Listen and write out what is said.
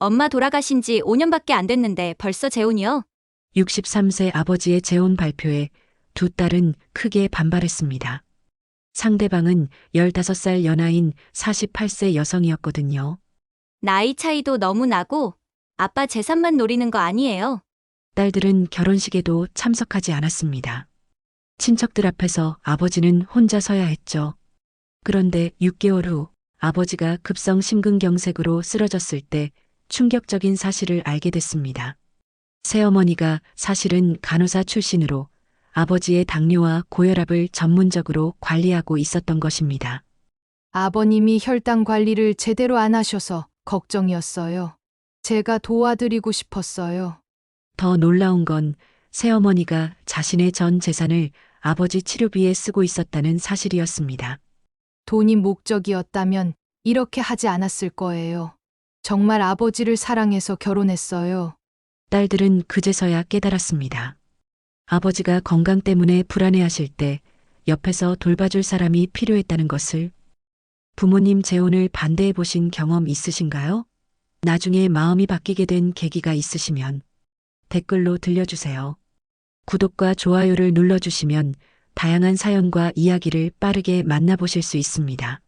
엄마 돌아가신 지 5년밖에 안 됐는데 벌써 재혼이요? 63세 아버지의 재혼 발표에 두 딸은 크게 반발했습니다. 상대방은 15살 연하인 48세 여성이었거든요. 나이 차이도 너무 나고 아빠 재산만 노리는 거 아니에요. 딸들은 결혼식에도 참석하지 않았습니다. 친척들 앞에서 아버지는 혼자 서야 했죠. 그런데 6개월 후 아버지가 급성 심근경색으로 쓰러졌을 때 충격적인 사실을 알게 됐습니다. 새어머니가 사실은 간호사 출신으로 아버지의 당뇨와 고혈압을 전문적으로 관리하고 있었던 것입니다. 아버님이 혈당 관리를 제대로 안 하셔서 걱정이었어요. 제가 도와드리고 싶었어요. 더 놀라운 건 새어머니가 자신의 전 재산을 아버지 치료비에 쓰고 있었다는 사실이었습니다. 돈이 목적이었다면 이렇게 하지 않았을 거예요. 정말 아버지를 사랑해서 결혼했어요. 딸들은 그제서야 깨달았습니다. 아버지가 건강 때문에 불안해하실 때 옆에서 돌봐줄 사람이 필요했다는 것을 부모님 재혼을 반대해 보신 경험 있으신가요? 나중에 마음이 바뀌게 된 계기가 있으시면 댓글로 들려주세요. 구독과 좋아요를 눌러주시면 다양한 사연과 이야기를 빠르게 만나보실 수 있습니다.